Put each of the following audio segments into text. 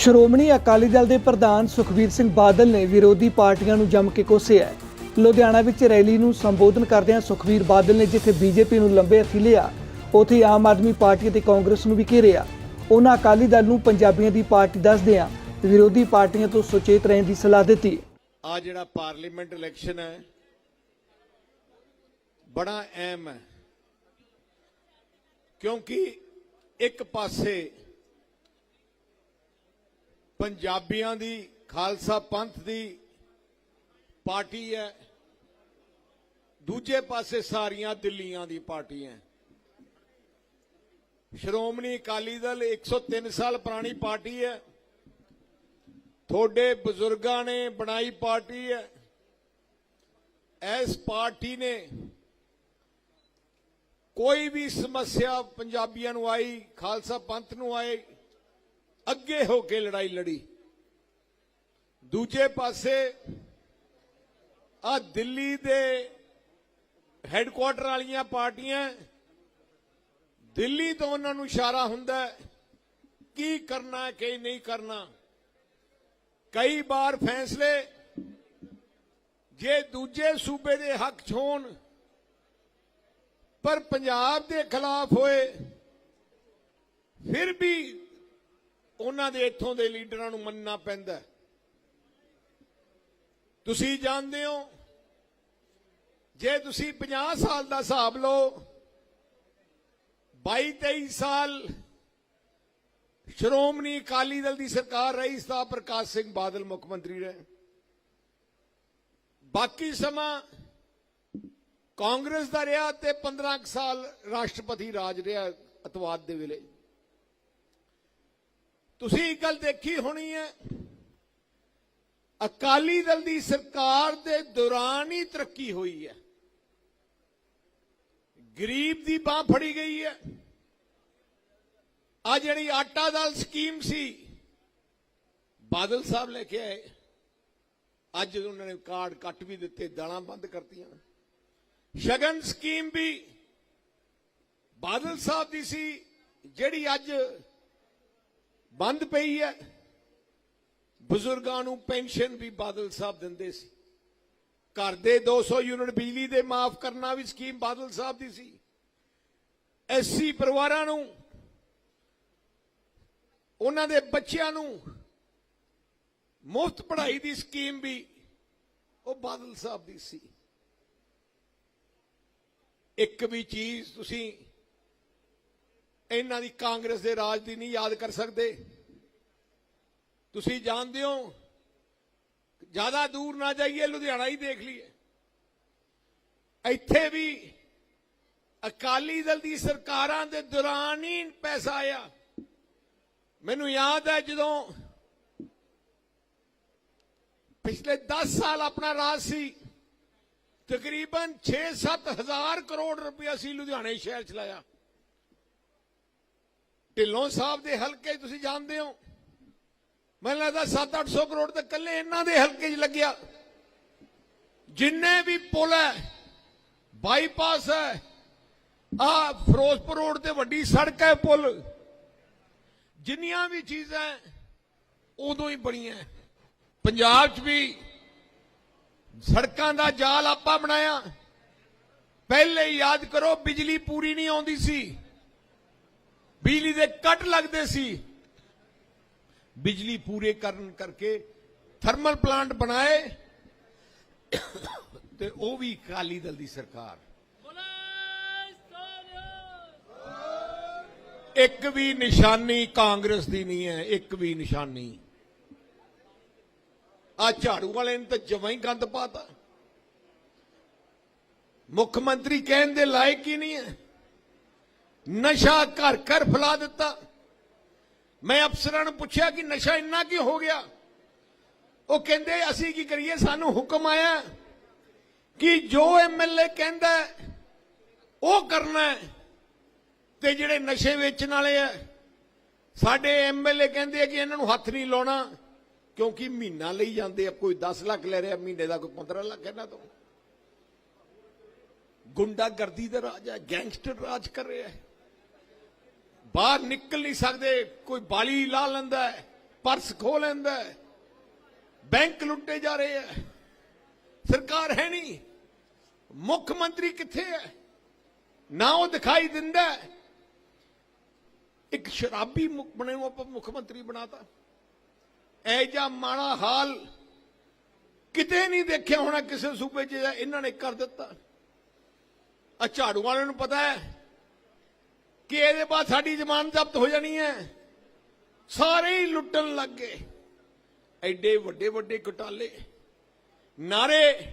ਸ਼੍ਰੋਮਣੀ ਅਕਾਲੀ ਦਲ ਦੇ ਪ੍ਰਧਾਨ ਸੁਖਬੀਰ ਸਿੰਘ ਬਾਦਲ ਨੇ ਵਿਰੋਧੀ ਪਾਰਟੀਆਂ ਨੂੰ ਜੰਮ ਕੇ ਕੋਸਿਆ ਲੁਧਿਆਣਾ ਵਿੱਚ ਰੈਲੀ ਨੂੰ ਸੰਬੋਧਨ ਕਰਦਿਆਂ ਸੁਖਬੀਰ ਬਾਦਲ ਨੇ ਜਿੱਥੇ ਬੀਜੇਪੀ ਨੂੰ ਲੰਬੇ ਹੱਥੀ ਲਿਆ, ਉੱਥੇ ਆਮ ਆਦਮੀ ਪਾਰਟੀ ਅਤੇ ਕਾਂਗਰਸ ਨੂੰ ਵੀ ਘੇਰਿਆ। ਉਹਨਾਂ ਅਕਾਲੀ ਦਲ ਨੂੰ ਪੰਜਾਬੀਆਂ ਦੀ ਪਾਰਟੀ ਦੱਸਦਿਆਂ ਵਿਰੋਧੀ ਪਾਰਟੀਆਂ ਤੋਂ ਸੁਚੇਤ ਰਹਿਣ ਦੀ ਸਲਾਹ ਦਿੱਤੀ। ਆ ਜਿਹੜਾ ਪਾਰਲੀਮੈਂਟ ਇਲੈਕਸ਼ਨ ਹੈ, ਬੜਾ ਅਹਿਮ ਹੈ। ਕਿਉਂਕਿ ਇੱਕ ਪਾਸੇ ਪੰਜਾਬੀਆਂ ਦੀ, ਖਾਲਸਾ ਪੰਥ ਦੀ ਪਾਰਟੀ ਹੈ। ਦੂਜੇ ਪਾਸੇ ਸਾਰੀਆਂ ਦਿੱਲੀਆਂ ਦੀ ਪਾਰਟੀਆਂ ਸ਼੍ਰੋਮਣੀ ਅਕਾਲੀ ਦਲ 103 ਸਾਲ ਪੁਰਾਣੀ ਪਾਰਟੀ ਹੈ। ਤੁਹਾਡੇ ਬਜ਼ੁਰਗਾਂ ਨੇ ਬਣਾਈ ਪਾਰਟੀ ਹੈ। ਇਸ ਪਾਰਟੀ ਨੇ ਕੋਈ ਵੀ ਸਮੱਸਿਆ ਪੰਜਾਬੀਆਂ ਨੂੰ ਆਈ, ਖਾਲਸਾ ਪੰਥ ਨੂੰ ਆਏ ਅੱਗੇ ਹੋ ਕੇ ਲੜਾਈ ਲੜੀ। ਦੂਜੇ ਪਾਸੇ ਆ ਦਿੱਲੀ ਦੇ ਹੈੱਡਕੁਆਟਰ ਵਾਲੀਆਂ ਪਾਰਟੀਆਂ, ਦਿੱਲੀ ਤੋਂ ਉਹਨਾਂ ਨੂੰ ਇਸ਼ਾਰਾ ਹੁੰਦਾ ਕੀ ਕਰਨਾ ਕੀ ਨਹੀਂ ਕਰਨਾ। ਕਈ ਵਾਰ ਫੈਸਲੇ ਜੇ ਦੂਜੇ ਸੂਬੇ ਦੇ ਹੱਕ 'ਚ ਹੋਣ, ਪਰ ਪੰਜਾਬ ਦੇ ਖਿਲਾਫ ਹੋਏ, ਫਿਰ ਵੀ ਉਹਨਾਂ ਦੇ ਇੱਥੋਂ ਦੇ ਲੀਡਰਾਂ ਨੂੰ ਮੰਨਣਾ ਪੈਂਦਾ ਤੁਸੀਂ ਜਾਣਦੇ ਹੋ, ਜੇ ਤੁਸੀਂ 50 ਸਾਲ ਦਾ ਹਿਸਾਬ ਲਓ 22 23 ਸਾਲ ਸ਼੍ਰੋਮਣੀ ਅਕਾਲੀ ਦਲ ਦੀ ਸਰਕਾਰ ਰਹੀ ਸਤਾ ਪ੍ਰਕਾਸ਼ ਸਿੰਘ ਬਾਦਲ ਮੁੱਖ ਮੰਤਰੀ ਰਹੇ। ਬਾਕੀ ਸਮਾਂ ਕਾਂਗਰਸ ਦਾ ਰਿਹਾ ਤੇ 15 ਕੁ ਸਾਲ ਰਾਸ਼ਟਰਪਤੀ ਰਾਜ ਰਿਹਾ, ਅਤਵਾਦ ਦੇ ਵੇਲੇ। ਤੁਸੀਂ ਇੱਕ ਗੱਲ ਦੇਖੀ ਹੋਣੀ ਹੈ, ਅਕਾਲੀ ਦਲ ਦੀ ਸਰਕਾਰ ਦੇ ਦੌਰਾਨ ਹੀ ਤਰੱਕੀ ਹੋਈ ਹੈ। ਗਰੀਬ ਦੀ ਬਾਹ ਫੜੀ ਗਈ ਹੈ। ਆ ਜਿਹੜੀ ਆਟਾ ਦਾਲ ਸਕੀਮ ਸੀ, ਬਾਦਲ ਸਾਹਿਬ ਲੈ ਕੇ ਆਏ। ਅੱਜ ਉਹਨਾਂ ਨੇ ਕਾਰਡ ਕੱਟ ਵੀ ਦਿੱਤੇ, ਦਾਲਾਂ ਬੰਦ ਕਰਤੀਆਂ। ਸ਼ਗਨ ਸਕੀਮ ਵੀ ਬਾਦਲ ਸਾਹਿਬ ਦੀ ਸੀ, ਜਿਹੜੀ ਅੱਜ ਬੰਦ ਪਈ ਹੈ। ਬਜ਼ੁਰਗਾਂ ਨੂੰ ਪੈਨਸ਼ਨ ਵੀ ਬਾਦਲ ਸਾਹਿਬ ਦਿੰਦੇ ਸੀ। ਘਰ ਦੇ 200 ਯੂਨਿਟ ਬਿਜਲੀ ਦੇ ਮਾਫ ਕਰਨਾ ਵੀ ਸਕੀਮ ਬਾਦਲ ਸਾਹਿਬ ਦੀ ਸੀ। ਐਸਸੀ ਪਰਿਵਾਰਾਂ ਨੂੰ, ਉਹਨਾਂ ਦੇ ਬੱਚਿਆਂ ਨੂੰ ਮੁਫਤ ਪੜ੍ਹਾਈ ਦੀ ਸਕੀਮ ਵੀ ਉਹ ਬਾਦਲ ਸਾਹਿਬ ਦੀ ਸੀ। ਇੱਕ ਵੀ ਚੀਜ਼ ਤੁਸੀਂ ਇਹਨਾਂ ਦੀ ਕਾਂਗਰਸ ਦੇ ਰਾਜ ਦੀ ਨਹੀਂ ਯਾਦ ਕਰ ਸਕਦੇ। ਤੁਸੀਂ ਜਾਣਦੇ ਹੋ, ਜ਼ਿਆਦਾ ਦੂਰ ਨਾ ਜਾਈਏ, ਲੁਧਿਆਣਾ ਹੀ ਦੇਖ ਲਈਏ। ਇੱਥੇ ਵੀ ਅਕਾਲੀ ਦਲ ਦੀ ਸਰਕਾਰਾਂ ਦੇ ਦੌਰਾਨ ਹੀ ਪੈਸਾ ਆਇਆ। ਮੈਨੂੰ ਯਾਦ ਹੈ ਜਦੋਂ ਪਿਛਲੇ 10 ਸਾਲ ਆਪਣਾ ਰਾਜ ਸੀ, ਤਕਰੀਬਨ 6-7 ਹਜ਼ਾਰ ਕਰੋੜ ਰੁਪਇਆ ਸੀ ਲੁਧਿਆਣੇ ਸ਼ਹਿਰ ਚ ਲਾਇਆ। ਢਿੱਲੋਂ ਸਾਹਿਬ ਦੇ ਹਲਕੇ ਤੁਸੀਂ ਜਾਣਦੇ ਹੋ। ਮੈਨੂੰ ਲੱਗਦਾ 7-800 ਕਰੋੜ ਤਾਂ ਕੱਲੇ ਇਹਨਾਂ ਦੇ ਹਲਕੇ 'ਚ ਲੱਗਿਆ। ਜਿੰਨੇ ਵੀ ਪੁਲ ਹੈ, ਬਾਈਪਾਸ ਹੈ ਆ ਫਿਰੋਜ਼ਪੁਰ ਰੋਡ ਤੇ ਵੱਡੀ ਸੜਕ ਹੈ ਪੁਲ। ਜਿੰਨੀਆਂ ਵੀ ਚੀਜ਼ਾਂ ਉਦੋਂ ਹੀ ਬਣੀਆਂ ਪੰਜਾਬ 'ਚ ਵੀ ਸੜਕਾਂ ਦਾ ਜਾਲ ਆਪਾਂ ਬਣਾਇਆ। ਪਹਿਲੇ ਯਾਦ ਕਰੋ, ਬਿਜਲੀ ਪੂਰੀ ਨਹੀਂ ਆਉਂਦੀ ਸੀ। ਬਿਜਲੀ ਦੇ ਕੱਟ ਲੱਗਦੇ ਸੀ। ਬਿਜਲੀ ਪੂਰੇ ਕਰਨ ਕਰਕੇ ਥਰਮਲ ਪਲਾਂਟ ਬਣਾਏ ਤੇ ਉਹ ਵੀ ਅਕਾਲੀ ਦਲ ਦੀ ਸਰਕਾਰ। ਇੱਕ ਵੀ ਨਿਸ਼ਾਨੀ ਕਾਂਗਰਸ ਦੀ ਨਹੀਂ ਹੈ ਇੱਕ ਵੀ ਨਿਸ਼ਾਨੀ। ਆ ਝਾੜੂ ਵਾਲੇ ਨੇ ਤਾਂ ਜਮਾਂ ਹੀ ਗੰਦ ਪਾਤਾ। ਮੁੱਖ ਮੰਤਰੀ ਕਹਿਣ ਦੇ ਲਾਇਕ ਹੀ ਨਹੀਂ ਹੈ। ਨਸ਼ਾ ਘਰ ਘਰ ਫੈਲਾ ਦਿੱਤਾ। ਮੈਂ ਅਫਸਰਾਂ ਨੂੰ ਪੁੱਛਿਆ ਕਿ ਨਸ਼ਾ ਇੰਨਾ ਕਿਉਂ ਹੋ ਗਿਆ? ਉਹ ਕਹਿੰਦੇ, ਅਸੀਂ ਕੀ ਕਰੀਏ? ਸਾਨੂੰ ਹੁਕਮ ਆਇਆ ਕਿ ਜੋ ਐਮਐਲਏ ਕਹਿੰਦਾ ਉਹ ਕਰਨਾ ਤੇ ਜਿਹੜੇ ਨਸ਼ੇ ਵੇਚਣ ਵਾਲੇ ਆ, ਸਾਡੇ ਐਮਐਲਏ ਕਹਿੰਦੇ ਆ ਕਿ ਇਹਨਾਂ ਨੂੰ ਹੱਥ ਨਹੀਂ ਲਾਉਣਾ, ਕਿਉਂਕਿ ਮਹੀਨਾ ਲਈ ਜਾਂਦੇ ਆ। ਕੋਈ 10 ਲੱਖ ਲੈ ਰਿਹਾ, ਮਹੀਨੇ ਦਾ ਕੋਈ 15 ਲੱਖ ਇਹਨਾਂ ਤੋਂ। ਗੁੰਡਾਗਰਦੀ ਦਾ ਰਾਜ ਹੈ, ਗੈਂਗਸਟਰ ਰਾਜ ਕਰ ਰਿਹਾ ਹੈ। ਬਾਹਰ ਨਿਕਲ ਨਹੀਂ ਸਕਦੇ, ਕੋਈ ਬਾਲੀ ਲਾ ਲੈਂਦਾ ਹੈ, ਪਰਸ ਖੋ ਲੈਂਦਾ ਹੈ, ਬੈਂਕ ਲੁੱਟੇ ਜਾ ਰਹੇ ਹੈ, ਸਰਕਾਰ ਹੈ ਨਹੀਂ, ਮੁੱਖ ਮੰਤਰੀ ਕਿੱਥੇ ਹੈ? ਨਾ ਉਹ ਦਿਖਾਈ ਦਿੰਦਾ ਇੱਕ ਸ਼ਰਾਬੀ ਮੁੱਖ ਬਣੇ ਨੂੰ ਆਪਾਂ ਮੁੱਖ ਮੰਤਰੀ ਬਣਾਤਾ। ਐ ਜਾਂ ਮਾੜਾ ਹਾਲ ਕਿਤੇ ਨਹੀਂ ਦੇਖਿਆ ਹੋਣਾ ਕਿਸੇ ਸੂਬੇ 'ਚ ਇਹਨਾਂ ਨੇ ਕਰ ਦਿੱਤਾ। ਆ ਝਾੜੂ ਵਾਲਿਆਂ ਨੂੰ ਪਤਾ ਹੈ ਕਿ ਇਹਦੇ ਬਾਅਦ ਸਾਡੀ ਜ਼ਮਾਨਤ ਜ਼ਬਤ ਹੋ ਜਾਣੀ ਹੈ? ਸਾਰੇ ਹੀ ਲੁੱਟਣ ਲੱਗ ਗਏ। ਐਡੇ ਵੱਡੇ ਵੱਡੇ ਘੁਟਾਲੇ। ਨਾਰੇ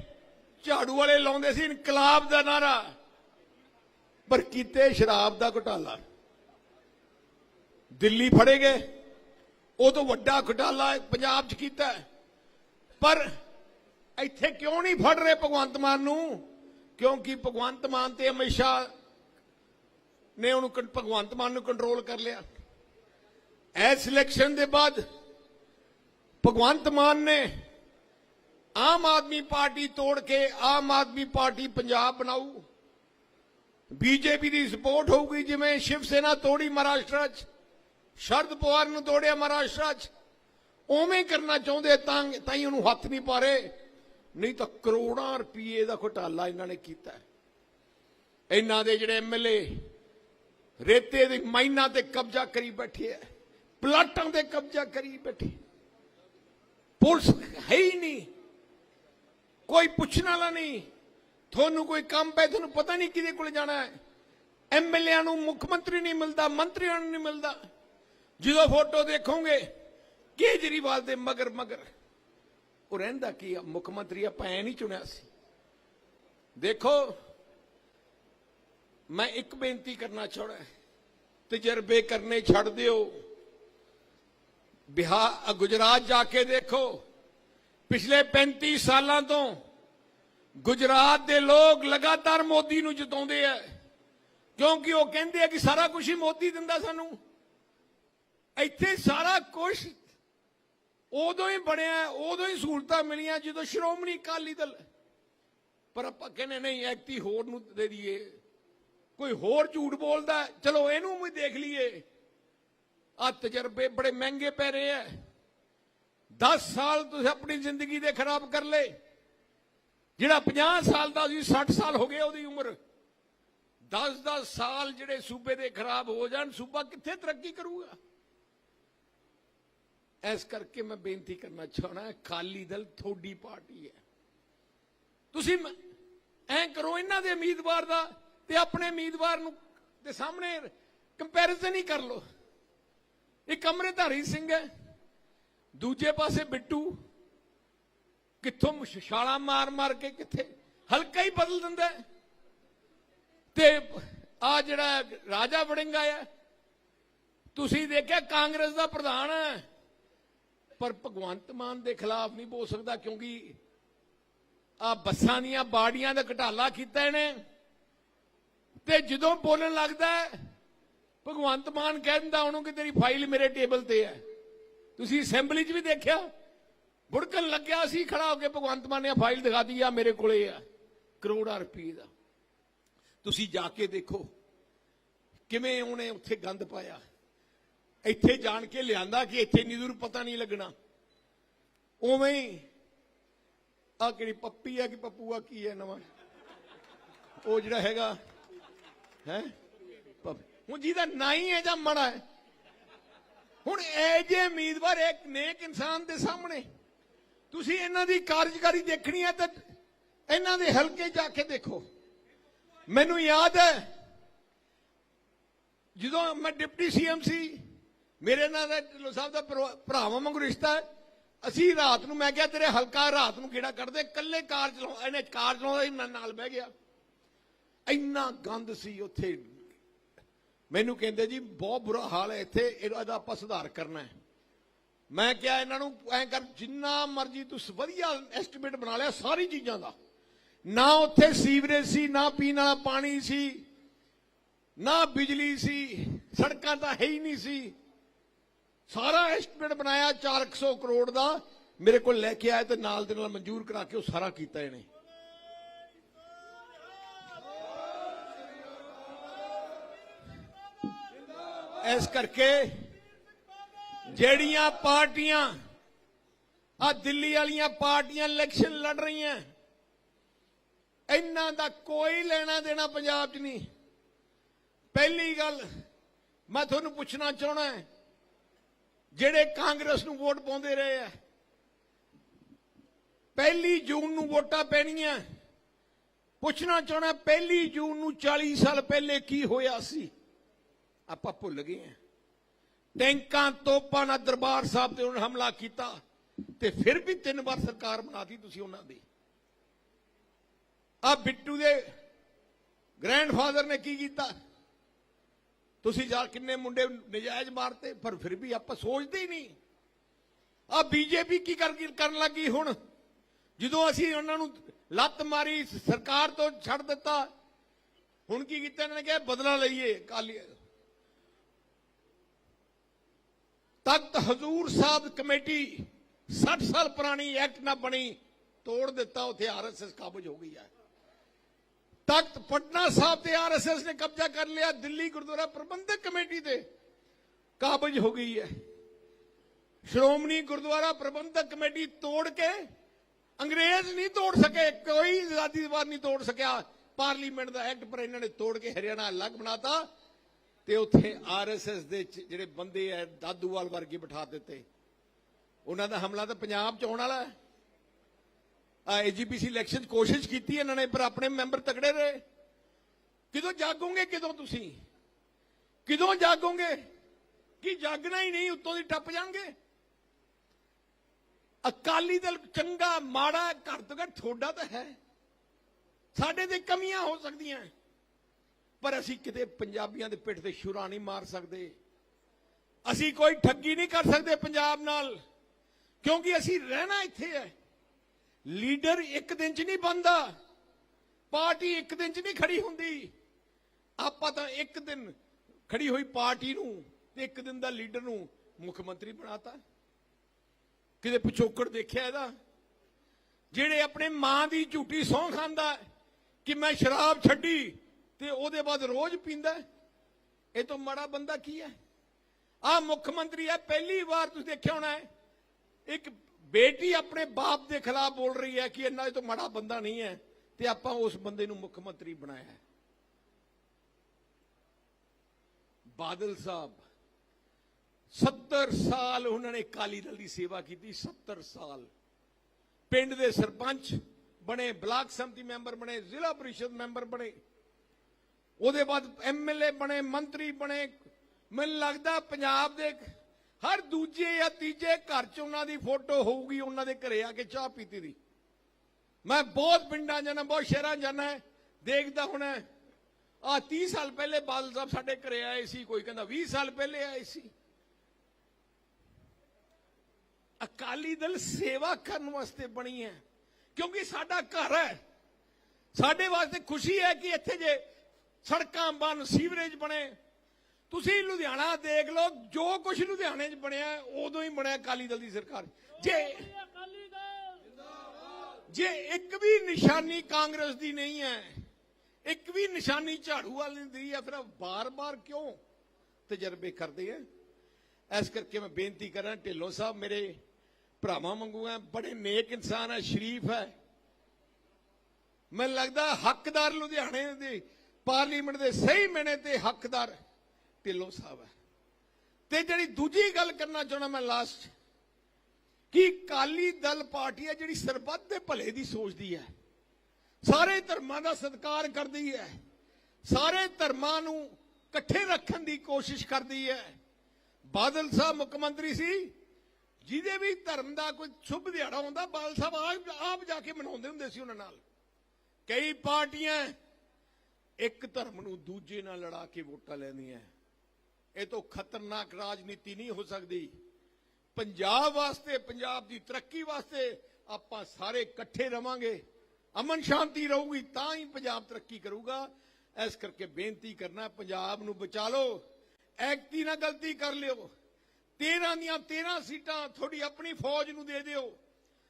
ਝਾੜੂ ਵਾਲੇ ਲਾਉਂਦੇ ਸੀ, ਇਨਕਲਾਬ ਦਾ ਨਾਰਾ। ਪਰ ਕੀਤੇ ਸ਼ਰਾਬ ਦਾ ਘੁਟਾਲਾ। ਦਿੱਲੀ ਫੜੇ ਗਏ। ਉਹ ਤੋਂ ਵੱਡਾ ਘੁਟਾਲਾ ਪੰਜਾਬ 'ਚ ਕੀਤਾ ਪਰ ਇੱਥੇ ਕਿਉਂ ਨਹੀਂ ਫੜ ਰਹੇ ਭਗਵੰਤ ਮਾਨ ਨੂੰ? ਕਿਉਂਕਿ ਭਗਵੰਤ ਮਾਨ ਤੇ ਹਮੇਸ਼ਾ ਨੇ ਉਹਨੂੰ ਕੰ- ਭਗਵੰਤ ਮਾਨ ਨੂੰ ਕੰਟਰੋਲ ਕਰ ਲਿਆ। ਐਸ ਇਲੈਕਸ਼ਨ ਦੇ ਬਾਅਦ ਭਗਵੰਤ ਮਾਨ ਨੇ ਆਮ ਆਦਮੀ ਪਾਰਟੀ ਤੋੜ ਕੇ ਆਮ ਆਦਮੀ ਪਾਰਟੀ ਪੰਜਾਬ ਬਣਾਊ। ਬੀਜੇਪੀ ਦੀ ਸਪੋਰਟ ਹੋਊਗੀ, ਜਿਵੇਂ ਸ਼ਿਵ ਸੈਨਾ ਤੋੜੀ ਮਹਾਰਾਸ਼ਟਰ 'ਚ, ਸ਼ਰਦ ਪਵਾਰ ਨੂੰ ਤੋੜਿਆ ਮਹਾਰਾਸ਼ਟਰ 'ਚ। ਉਵੇਂ ਕਰਨਾ ਚਾਹੁੰਦੇ ਤਾਂ ਤਾਂ ਹੀ ਉਹਨੂੰ ਹੱਥ ਨਹੀਂ ਪਾ ਰਹੇ। ਨਹੀਂ ਤਾਂ ਕਰੋੜਾਂ ਰੁਪਏ ਦਾ ਘੁਟਾਲਾ ਇਹਨਾਂ ਨੇ ਕੀਤਾ। ਇਹਨਾਂ ਦੇ ਜਿਹੜੇ ਐਮਐਲਏ ਰੇਤੇ ਦੇ ਮਾਈਨਾਂ ਤੇ ਕਬਜ਼ਾ ਕਰੀ ਬੈਠੇ ਐ ਪਲਾਟਾਂ ਤੇ ਕਬਜ਼ਾ ਕਰੀ ਬੈਠੇ ਪੁਲਿਸ ਹੈ ਹੀ ਨਹੀਂ। ਕੋਈ ਪੁੱਛਣ ਵਾਲਾ ਨਹੀਂ। ਤੁਹਾਨੂੰ ਕੋਈ ਕੰਮ ਪੈ ਤੁਹਾਨੂੰ ਪਤਾ ਨਹੀਂ ਕਿਹਦੇ ਕੋਲ ਜਾਣਾ ਹੈ। ਐਮਐਲਏ ਨੂੰ ਮੁੱਖ ਮੰਤਰੀ ਨਹੀਂ ਮਿਲਦਾ, ਮੰਤਰੀਆਂ ਨੂੰ ਨਹੀਂ ਮਿਲਦਾ। ਜਦੋਂ ਫੋਟੋ ਦੇਖੋਗੇ, ਕੇਜਰੀਵਾਲ ਦੇ ਮਗਰ ਮਗਰ। ਉਹ ਰਹਿੰਦਾ ਕੀ ਆ? ਮੁੱਖ ਮੰਤਰੀ ਆਪਾਂ ਐ ਨਹੀਂ ਚੁਣਿਆ ਸੀ। ਦੇਖੋ ਮੈਂ ਇੱਕ ਬੇਨਤੀ ਕਰਨਾ ਚਾਹਣਾ ਤਜਰਬੇ ਕਰਨੇ ਛੱਡ ਦਿਓ। ਬਿਹਾਰ ਗੁਜਰਾਤ ਜਾ ਕੇ ਦੇਖੋ। ਪਿਛਲੇ 35 ਸਾਲਾਂ ਤੋਂ ਗੁਜਰਾਤ ਦੇ ਲੋਕ ਲਗਾਤਾਰ ਮੋਦੀ ਨੂੰ ਜਿਤਾਉਂਦੇ ਆ। ਕਿਉਂਕਿ ਉਹ ਕਹਿੰਦੇ ਆ ਕਿ ਸਾਰਾ ਕੁਝ ਹੀ ਮੋਦੀ ਦਿੰਦਾ ਸਾਨੂੰ। ਇੱਥੇ ਸਾਰਾ ਕੁਝ ਉਦੋਂ ਹੀ ਬਣਿਆ, ਉਦੋਂ ਹੀ ਸਹੂਲਤਾਂ ਮਿਲੀਆਂ ਜਦੋਂ ਸ਼੍ਰੋਮਣੀ ਅਕਾਲੀ ਦਲ ਪਰ ਆਪਾਂ ਕਹਿੰਦੇ ਨਹੀਂ ਐਕਤੀ ਹੋਰ ਨੂੰ ਦੇ ਦਈਏ। ਕੋਈ ਹੋਰ ਝੂਠ ਬੋਲਦਾ ਚਲੋ ਇਹਨੂੰ ਵੀ ਦੇਖ ਲਈਏ। ਆ ਤਜਰਬੇ ਬੜੇ ਮਹਿੰਗੇ ਪੈ ਰਹੇ ਆ। 10 ਸਾਲ ਤੁਸੀਂ ਆਪਣੀ ਜ਼ਿੰਦਗੀ ਦੇ ਖਰਾਬ ਕਰ ਲਏ। ਜਿਹੜਾ 50 ਸਾਲ ਦਾ ਸੀ 60 ਸਾਲ ਹੋ ਗਏ ਉਹਦੀ ਉਮਰ। 10-10 ਸਾਲ ਜਿਹੜੇ ਸੂਬੇ ਦੇ ਖਰਾਬ ਹੋ ਜਾਣ, ਸੂਬਾ ਕਿੱਥੇ ਤਰੱਕੀ ਕਰੂਗਾ? ਇਸ ਕਰਕੇ ਮੈਂ ਬੇਨਤੀ ਕਰਨਾ ਚਾਹਣਾ ਅਕਾਲੀ ਦਲ ਥੋੜੀ ਪਾਰਟੀ ਹੈ। ਤੁਸੀਂ ਐਂ ਕਰੋ, ਇਹਨਾਂ ਦੇ ਉਮੀਦਵਾਰ ਦਾ ਤੇ ਆਪਣੇ ਉਮੀਦਵਾਰ ਨੂੰ ਦੇ ਸਾਹਮਣੇ ਕੰਪੈਰੀਜ਼ਨ ਹੀ ਕਰ ਲਓ। ਇੱਕ ਅੰਮ੍ਰਿਤਧਾਰੀ ਸਿੰਘ ਹੈ, ਦੂਜੇ ਪਾਸੇ ਬਿੱਟੂ। ਕਿੱਥੋਂ ਛਾਲਾ ਮਾਰ ਮਾਰ ਕੇ ਕਿੱਥੇ ਹਲਕਾ ਹੀ ਬਦਲ ਦਿੰਦਾ ਤੇ ਆ ਜਿਹੜਾ ਰਾਜਾ ਵੜਿੰਗਾ ਹੈ ਤੁਸੀਂ ਦੇਖਿਆ ਕਾਂਗਰਸ ਦਾ ਪ੍ਰਧਾਨ ਹੈ, ਪਰ ਭਗਵੰਤ ਮਾਨ ਦੇ ਖਿਲਾਫ ਨਹੀਂ ਬੋਲ ਸਕਦਾ ਕਿਉਂਕਿ ਆ ਬੱਸਾਂ ਦੀਆਂ ਬਾੜੀਆਂ ਦਾ ਘਟਾਲਾ ਕੀਤਾ ਇਹਨੇ। ਤੇ ਜਦੋਂ ਬੋਲਣ ਲੱਗਦਾ ਭਗਵੰਤ ਮਾਨ ਕਹਿ ਦਿੰਦਾ ਉਹਨੂੰ ਕਿ ਤੇਰੀ ਫਾਈਲ ਮੇਰੇ ਟੇਬਲ ਤੇ ਹੈ। ਤੁਸੀਂ ਅਸੈਂਬਲੀ 'ਚ ਵੀ ਦੇਖਿਆ? ਬੁੜਕਣ ਲੱਗਿਆ ਸੀ, ਖੜਾ ਹੋ ਕੇ ਭਗਵੰਤ ਮਾਨ ਨੇ ਫਾਈਲ ਦਿਖਾ ਦਿੱਤੀ ਆ ਮੇਰੇ ਕੋਲੇ ਆ, ਕਰੋੜਾਂ ਰੁਪਏ ਦਾ। ਤੁਸੀਂ ਜਾ ਕੇ ਦੇਖੋ, ਕਿਵੇਂ ਉਹਨੇ ਉੱਥੇ ਗੰਦ ਪਾਇਆ। ਇੱਥੇ ਜਾਣ ਕੇ ਲਿਆਂਦਾ ਕਿ ਇੱਥੇ ਇੰਨੀ ਦੂਰ ਪਤਾ ਨਹੀਂ ਲੱਗਣਾ। ਉਵੇਂ ਹੀ ਆ ਕਿਹੜੀ ਪੱਪੀ ਆ ਕਿ ਪੱਪੂ ਆ ਕੀ ਹੈ ਨਵਾਂ? ਉਹ ਜਿਹੜਾ ਹੈਗਾ ਹੈ? ਹੁਣ ਜਿਹਦਾ ਨਾ ਹੀ ਹੈ ਜਾਂ ਮੜਾ ਹੈ। ਹੁਣ ਇਹ ਜੇ ਉਮੀਦਵਾਰ ਇੱਕ ਨੇਕ ਇਨਸਾਨ ਦੇ ਸਾਹਮਣੇ ਤੁਸੀਂ ਇਹਨਾਂ ਦੀ ਕਾਰਜਕਾਰੀ ਦੇਖਣੀ ਹੈ ਤਾਂ ਇਹਨਾਂ ਦੇ ਹਲਕੇ ਜਾ ਕੇ ਦੇਖੋ। ਮੈਨੂੰ ਯਾਦ ਹੈ, ਜਦੋਂ ਮੈਂ ਡਿਪਟੀ ਸੀਐਮ ਸੀ, ਮੇਰੇ ਨਾਲ ਤਾਂ ਢਿੱਲੋਂ ਸਾਹਿਬ ਦਾ ਭਰਾਵਾਂ ਵਾਂਗੂ ਰਿਸ਼ਤਾ ਹੈ। ਅਸੀਂ ਰਾਤ ਨੂੰ ਮੈਂ ਕਿਹਾ, ਤੇਰੇ ਹਲਕਾ ਰਾਤ ਨੂੰ ਕਿਹੜਾ ਕੱਢਦੇ? ਇਕੱਲੇ ਕਾਰ ਚਲਾਉ, ਇਹਨੇ ਕਾਰ ਚਲਾਉਂਦਾ ਸੀ ਨਾਲ ਬਹਿ ਗਿਆ। ਇੰਨਾ ਗੰਦ ਸੀ ਉੱਥੇ। ਮੈਨੂੰ ਕਹਿੰਦੇ ਜੀ, ਬਹੁਤ ਬੁਰਾ ਹਾਲ ਹੈ ਇੱਥੇ, ਇਹਦਾ ਆਪਾਂ ਸੁਧਾਰ ਕਰਨਾ ਹੈ। ਮੈਂ ਕਿਹਾ ਇਹਨਾਂ ਨੂੰ ਐਂ ਕਰ, ਜਿੰਨਾ ਮਰਜ਼ੀ ਤੁਸੀਂ ਵਧੀਆ ਐਸਟੀਮੇਟ ਬਣਾ ਲਿਆ ਸਾਰੀ ਚੀਜ਼ਾਂ ਦਾ। ਨਾ ਉੱਥੇ ਸੀਵਰੇਜ ਸੀ, ਨਾ ਪੀਣ ਵਾਲਾ ਪਾਣੀ ਸੀ, ਨਾ ਬਿਜਲੀ ਸੀ, ਸੜਕਾਂ ਤਾਂ ਹੈ ਹੀ ਨਹੀਂ ਸੀ। ਸਾਰਾ ਐਸਟੀਮੇਟ ਬਣਾਇਆ 400 ਕਰੋੜ ਦਾ, ਮੇਰੇ ਕੋਲ ਲੈ ਕੇ ਆਇਆ ਤੇ ਨਾਲ ਦੇ ਨਾਲ ਮਨਜ਼ੂਰ ਕਰਾ ਕੇ ਉਹ ਸਾਰਾ ਕੀਤਾ ਇਹਨੇ। ਇਸ ਕਰਕੇ ਜਿਹੜੀਆਂ ਪਾਰਟੀਆਂ ਆ ਦਿੱਲੀ ਵਾਲੀਆਂ ਪਾਰਟੀਆਂ ਇਲੈਕਸ਼ਨ ਲੜ ਰਹੀਆਂ, ਇਹਨਾਂ ਦਾ ਕੋਈ ਲੈਣਾ ਦੇਣਾ ਪੰਜਾਬ 'ਚ ਨਹੀਂ। ਪਹਿਲੀ ਗੱਲ ਮੈਂ ਤੁਹਾਨੂੰ ਪੁੱਛਣਾ ਚਾਹਣਾ ਜਿਹੜੇ ਕਾਂਗਰਸ ਨੂੰ ਵੋਟ ਪਾਉਂਦੇ ਰਹੇ ਆ, ਪਹਿਲੀ ਜੂਨ ਨੂੰ ਵੋਟਾਂ ਪੈਣੀਆਂ। ਪੁੱਛਣਾ ਚਾਹਣਾ ਪਹਿਲੀ ਜੂਨ ਨੂੰ 40 ਸਾਲ ਪਹਿਲੇ ਕੀ ਹੋਇਆ ਸੀ? ਆਪਾਂ ਭੁੱਲ ਗਏ ਹਾਂ ਟੈਂਕਾਂ ਤੋਪਾਂ ਨਾਲ ਦਰਬਾਰ ਸਾਹਿਬ ਤੇ ਉਹਨਾਂ ਹਮਲਾ ਕੀਤਾ ਤੇ ਫਿਰ ਵੀ ਤਿੰਨ ਵਾਰ ਸਰਕਾਰ ਬਣਾਤੀ ਤੁਸੀਂ ਉਹਨਾਂ ਦੀ। ਆ ਬਿੱਟੂ ਦੇ ਗ੍ਰੈਂਡਫਾਦਰ ਨੇ ਕੀ ਕੀਤਾ? ਤੁਸੀਂ ਜਾ ਕਿੰਨੇ ਮੁੰਡੇ ਨਜਾਇਜ਼ ਮਾਰਤੇ, ਪਰ ਫਿਰ ਵੀ ਆਪਾਂ ਸੋਚਦੇ ਹੀ ਨਹੀਂ। ਆ ਬੀਜੇਪੀ ਕੀ ਕਰ ਕਰਨ ਲੱਗੀ ਹੁਣ? ਜਦੋਂ ਅਸੀਂ ਉਹਨਾਂ ਨੂੰ ਲੱਤ ਮਾਰੀ, ਸਰਕਾਰ ਤੋਂ ਛੱਡ ਦਿੱਤਾ, ਹੁਣ ਕੀ ਕੀਤਾ? ਇਹਨਾਂ ਨੇ ਕਿਹਾ, ਬਦਲਾ ਲਈਏ ਕਾਲੀ ਤਖਤ ਹਜ਼ੂਰ ਸਾਹਿਬ ਕਮੇਟੀ 60 ਸਾਲ ਪੁਰਾਣੀ ਐਕਟ ਨਾ ਬਣੀ, ਤੋੜ ਦਿੱਤਾ, ਉੱਥੇ ਆਰਐਸਐਸ ਕਾਬਜ ਹੋ ਗਈ ਹੈ। ਤਖਤ ਪਟਨਾ ਸਾਹਿਬ ਤੇ ਆਰਐਸਐਸ ਨੇ ਕਬਜ਼ਾ ਕਰ ਲਿਆ, ਦਿੱਲੀ ਗੁਰਦੁਆਰਾ ਪ੍ਰਬੰਧਕ ਕਮੇਟੀ ਤੇ ਕਾਬਜ ਹੋ ਗਈ ਹੈ। ਸ਼੍ਰੋਮਣੀ ਗੁਰਦੁਆਰਾ ਪ੍ਰਬੰਧਕ ਕਮੇਟੀ ਤੋੜ ਕੇ ਅੰਗਰੇਜ਼ ਨਹੀਂ ਤੋੜ ਸਕੇ, ਕੋਈ ਆਜ਼ਾਦੀਵਾਦ ਨਹੀਂ ਤੋੜ ਸਕਿਆ। ਪਾਰਲੀਮੈਂਟ ਦਾ ਐਕਟ ਪਰ ਇਹਨਾਂ ਨੇ ਤੋੜ ਕੇ ਹਰਿਆਣਾ ਅਲੱਗ ਬਣਾਤਾ। ਤੇ ਉੱਥੇ ਆਰਐਸਐਸ ਦੇ ਜਿਹੜੇ ਬੰਦੇ ਐ, ਦਾਦੂਵਾਲ ਵਰਗੇ ਬਿਠਾ ਦਿੱਤੇ। ਉਹਨਾਂ ਦਾ ਹਮਲਾ ਤਾਂ ਪੰਜਾਬ ਚ ਆਉਣ ਵਾਲਾ ਹੈ ਆ ਏਜੀਪੀਸੀ ਇਲੈਕਸ਼ਨ 'ਚ ਕੋਸ਼ਿਸ਼ ਕੀਤੀ ਇਹਨਾਂ ਨੇ, ਪਰ ਆਪਣੇ ਮੈਂਬਰ ਤਕੜੇ ਰਹੇ। ਕਿਦੋਂ ਜਾਗੋਗੇ, ਕਿਦੋਂ ਤੁਸੀਂ? ਕਿਦੋਂ ਜਾਗੋਗੇ? ਕੀ ਜਾਗਣਾ ਹੀ ਨਹੀਂ, ਉੱਤੋਂ ਦੀ ਟੱਪ ਜਾਣਗੇ? ਅਕਾਲੀ ਦਲ ਚੰਗਾ, ਮਾੜਾ, ਘੱਟ ਤੋਂ ਘੱਟ ਥੋੜਾ ਤਾਂ ਹੈ। ਸਾਡੇ ਤੇ ਕਮੀਆਂ ਹੋ ਸਕਦੀਆਂ। ਪਰ ਅਸੀਂ ਕਿਤੇ ਪੰਜਾਬੀਆਂ ਦੇ ਪਿੱਠ ਤੇ ਛੁਰਾ ਨਹੀਂ ਮਾਰ ਸਕਦੇ। ਅਸੀਂ ਕੋਈ ਠੱਗੀ ਨਹੀਂ ਕਰ ਸਕਦੇ ਪੰਜਾਬ ਨਾਲ, ਕਿਉਂਕਿ ਅਸੀਂ ਰਹਿਣਾ ਇੱਥੇ ਹੈ। ਲੀਡਰ ਇੱਕ ਦਿਨ ਚ ਨਹੀਂ ਬਣਦਾ, ਪਾਰਟੀ ਇੱਕ ਦਿਨ ਚ ਨਹੀਂ ਖੜੀ ਹੁੰਦੀ। ਆਪਾਂ ਤਾਂ ਇੱਕ ਦਿਨ ਖੜੀ ਹੋਈ ਪਾਰਟੀ ਨੂੰ ਤੇ ਇੱਕ ਦਿਨ ਦਾ ਲੀਡਰ ਨੂੰ ਮੁੱਖ ਮੰਤਰੀ ਬਣਾਤਾ। ਕਿਤੇ ਪਿਛੋਕੜ ਦੇਖਿਆ ਇਹਦਾ? ਜਿਹੜੇ ਆਪਣੇ ਮਾਂ ਦੀ ਝੂਠੀ ਸੌਂ ਖਾਂਦਾ ਕਿ ਮੈਂ ਸ਼ਰਾਬ ਛੱਡੀ ਤੇ ਉਹਦੇ ਬਾਅਦ ਰੋਜ਼ ਪੀਂਦਾ ਇਹ ਤੋਂ ਮਾੜਾ ਬੰਦਾ ਕੀ ਹੈ? ਆ ਮੁੱਖ ਮੰਤਰੀ ਹੈ, ਪਹਿਲੀ ਵਾਰ ਤੁਸੀਂ ਦੇਖਿਆ ਹੋਣਾ ਹੈ। ਇੱਕ ਬੇਟੀ ਆਪਣੇ ਬਾਪ ਦੇ ਖਿਲਾਫ ਬੋਲ ਰਹੀ ਹੈ ਕਿ ਇਹਨਾਂ ਇਹ ਤੋਂ ਮਾੜਾ ਬੰਦਾ ਨਹੀਂ ਹੈ ਤੇ ਆਪਾਂ ਉਸ ਬੰਦੇ ਨੂੰ ਮੁੱਖ ਮੰਤਰੀ ਬਣਾਇਆ ਹੈ। ਬਾਦਲ ਸਾਹਿਬ 70 ਸਾਲ ਉਹਨਾਂ ਨੇ ਕਾਲੀ ਦਲ ਦੀ ਸੇਵਾ ਕੀਤੀ 70 ਸਾਲ। ਪਿੰਡ ਦੇ ਸਰਪੰਚ ਬਣੇ, ਬਲਾਕ ਸੰਮਤੀ ਮੈਂਬਰ ਬਣੇ, ਜ਼ਿਲ੍ਹਾ ਪਰਿਸ਼ਦ ਮੈਂਬਰ ਬਣੇ। ਉਹਦੇ ਬਾਅਦ ਐਮਐਲਏ ਬਣੇ, ਮੰਤਰੀ ਬਣੇ। ਮੈਨੂੰ ਲੱਗਦਾ ਪੰਜਾਬ ਦੇ ਹਰ ਦੂਜੇ ਜਾਂ ਤੀਜੇ ਘਰ 'ਚ ਉਹਨਾਂ ਦੀ ਫੋਟੋ ਹੋਊਗੀ, ਉਹਨਾਂ ਦੇ ਘਰੇ ਆ ਕੇ ਚਾਹ ਪੀਤੀ ਦੀ। ਮੈਂ ਬਹੁਤ ਪਿੰਡਾਂ ਜਾਣਾ ਬਹੁਤ ਸ਼ਹਿਰਾਂ ਜਾਣਾ ਦੇਖਦਾ ਹੁਣ ਆ 30 ਸਾਲ ਪਹਿਲੇ ਬਾਦਲ ਸਾਹਿਬ ਸਾਡੇ ਘਰੇ ਆਏ ਸੀ, ਕੋਈ ਕਹਿੰਦਾ 20 ਸਾਲ ਪਹਿਲੇ ਆਏ ਸੀ। ਅਕਾਲੀ ਦਲ ਸੇਵਾ ਕਰਨ ਵਾਸਤੇ ਬਣੀ ਹੈ, ਕਿਉਂਕਿ ਸਾਡਾ ਘਰ ਹੈ। ਸਾਡੇ ਵਾਸਤੇ ਖੁਸ਼ੀ ਹੈ ਕਿ ਇੱਥੇ ਜੇ ਸੜਕਾਂ ਬਣ ਸੀਵਰੇਜ ਬਣੇ। ਤੁਸੀਂ ਲੁਧਿਆਣਾ ਦੇਖ ਲਓ, ਜੋ ਕੁਝ ਲੁਧਿਆਣੇ 'ਚ ਬਣਿਆ, ਉਦੋਂ ਹੀ ਬਣਿਆ ਅਕਾਲੀ ਦਲ ਦੀ ਸਰਕਾਰ। ਜੇ ਜੇ ਇੱਕ ਵੀ ਨਿਸ਼ਾਨੀ ਕਾਂਗਰਸ ਦੀ ਨਹੀਂ ਹੈ, ਇੱਕ ਵੀ ਨਿਸ਼ਾਨੀ ਝਾੜੂ ਵਾਲੀ ਦੀ ਹੈ, ਫਿਰ ਬਾਰ-ਬਾਰ ਕਿਉਂ ਤਜਰਬੇ ਕਰਦੇ ਆ? ਇਸ ਕਰਕੇ ਮੈਂ ਬੇਨਤੀ ਕਰਾਂ ਢਿੱਲੋਂ ਸਾਹਿਬ, ਮੇਰੇ ਭਰਾਵਾਂ ਵਾਂਗੂ ਹੈ ਬੜੇ ਨੇਕ ਇਨਸਾਨ ਹੈ ਸ਼ਰੀਫ ਹੈ ਮੈਨੂੰ ਲੱਗਦਾ ਹੱਕਦਾਰ ਲੁਧਿਆਣੇ ਦੇ ਪਾਰਲੀਮੈਂਟ ਦੇ ਸਹੀ ਮੈਨੇ ਤੇ ਹੱਕਦਾਰ ਢਿੱਲੋਂ ਸਾਹਿਬ ਹੈ। ਤੇ ਜਿਹੜੀ ਦੂਜੀ ਗੱਲ ਕਰਨਾ ਚਾਹੁੰਦਾ ਮੈਂ ਲਾਸਟ ਕਿ ਕਾਲੀ ਦਲ ਪਾਰਟੀ ਹੈ ਜਿਹੜੀ ਸਰਬੱਤ ਦੇ ਭਲੇ ਦੀ ਸੋਚਦੀ ਹੈ। ਸਾਰੇ ਧਰਮਾਂ ਦਾ ਸਤਿਕਾਰ ਕਰਦੀ ਹੈ। ਸਾਰੇ ਧਰਮਾਂ ਨੂੰ ਇਕੱਠੇ ਰੱਖਣ ਦੀ ਕੋਸ਼ਿਸ਼ ਕਰਦੀ ਹੈ। ਬਾਦਲ ਸਾਹਿਬ ਮੁੱਖ ਮੰਤਰੀ ਸੀ, ਜਿਹਦੇ ਵੀ ਧਰਮ ਦਾ ਕੋਈ ਸ਼ੁਭ ਦਿਹਾੜਾ ਹੁੰਦਾ, ਬਾਦਲ ਸਾਹਿਬ ਆਪ ਆਪ ਜਾ ਕੇ ਮਨਾਉਂਦੇ ਹੁੰਦੇ ਸੀ ਉਹਨਾਂ ਨਾਲ। ਕਈ ਪਾਰਟੀਆਂ ਇੱਕ ਧਰਮ ਨੂੰ ਦੂਜੇ ਨਾਲ ਲੜਾ ਕੇ ਵੋਟਾਂ ਲੈਂਦੀਆਂ ਇਹ ਤੋਂ ਖਤਰਨਾਕ ਰਾਜਨੀਤੀ ਨਹੀਂ ਹੋ ਸਕਦੀ। ਪੰਜਾਬ ਵਾਸਤੇ, ਪੰਜਾਬ ਦੀ ਤਰੱਕੀ ਵਾਸਤੇ ਆਪਾਂ ਸਾਰੇ ਇਕੱਠੇ ਰਵਾਂਗੇ। ਅਮਨ ਸ਼ਾਂਤੀ ਰਹੂਗੀ, ਤਾਂ ਹੀ ਪੰਜਾਬ ਤਰੱਕੀ ਕਰੂਗਾ। ਇਸ ਕਰਕੇ ਬੇਨਤੀ ਕਰਨਾ, ਪੰਜਾਬ ਨੂੰ ਬਚਾ ਲਓ। ਐਕਤੀ ਨਾਲ ਗਲਤੀ ਕਰ ਲਿਓ। 13 ਦੀਆਂ 13 ਸੀਟਾਂ ਤੁਹਾਡੀ ਆਪਣੀ ਫੌਜ ਨੂੰ ਦੇ ਦਿਓ।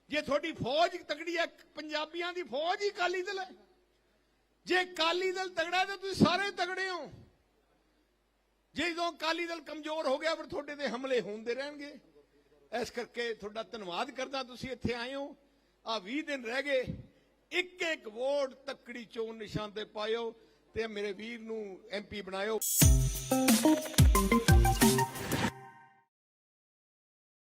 ਜੇ ਤੁਹਾਡੀ ਫੌਜ ਤਕੜੀ ਹੈ, ਪੰਜਾਬੀਆਂ ਦੀ ਫੌਜ ਹੀ ਕਾਲੀ ਦਲ ਹੈ। ਜੇ ਕਾਲੀ ਦਲ ਤਗੜਾ ਹੈ ਤੁਸੀਂ ਸਾਰੇ ਤਗੜੇ ਹੋ। ਜਦੋਂ ਅਕਾਲੀ ਦਲ ਕਮਜ਼ੋਰ ਹੋ ਗਿਆ, ਫਿਰ ਤੁਹਾਡੇ ਤੇ ਹਮਲੇ ਹੁੰਦੇ ਰਹਿਣਗੇ। ਇਸ ਕਰਕੇ ਤੁਹਾਡਾ ਧੰਨਵਾਦ ਕਰਦਾ ਤੁਸੀਂ ਇੱਥੇ ਆਏ ਹੋ। ਆ 20 ਦਿਨ ਰਹਿ ਗਏ ਇੱਕ ਇੱਕ ਵੋਟ ਤੱਕੜੀ ਚੋਣ ਨਿਸ਼ਾਨ ਤੇ ਪਾਇਓ ਤੇ ਮੇਰੇ ਵੀਰ ਨੂੰ ਐਮਪੀ ਬਣਾਇਓ।